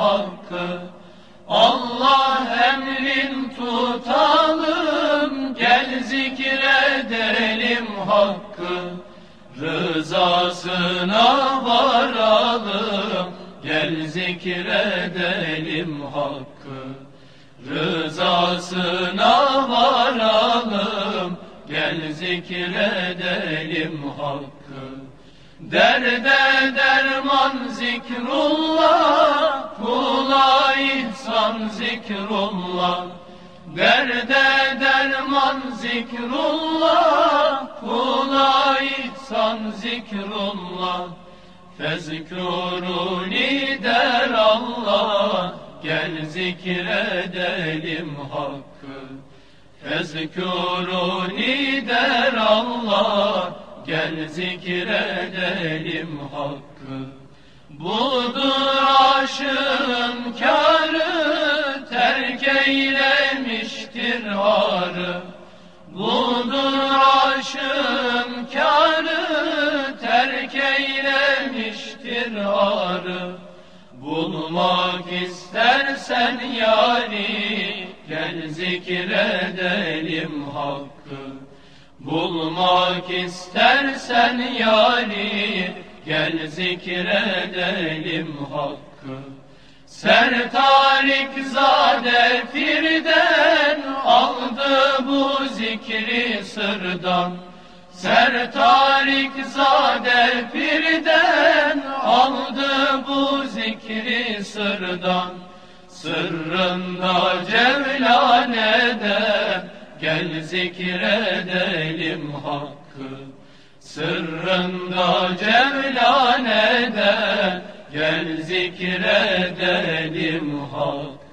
hakkı Allah emrin tutalım Gel zikredelim hakkı. Rızasına varalım Gel zikredelim hakkı. Rızasına varalım Gel zikredelim hakkı Derde derman zikrullah Kula ihsan zikrullah. Derde derman zikrullah Kula ihsan zikrullah. Fezkuruni der Allah Gel zikredelim hakkı. Fezkuruni der Allah Gel zikredelim hakkı. Budur aşığın kârı Terk eylemiştir arı Budur aşığın kârı Terk eylemiştir arı Bulmak istersen yari Gel zikredelim hakkı Bulmak istersen yari Gel zikredelim hakkı. Sertarik zade firden Aldı bu zikri sırdan. Sertarik zade firden Aldı bu zikri sırdan. Sırrında cevlaneden Gel zikredelim hakkı. Sırrında cevlaneden Gel zikredelim hakkı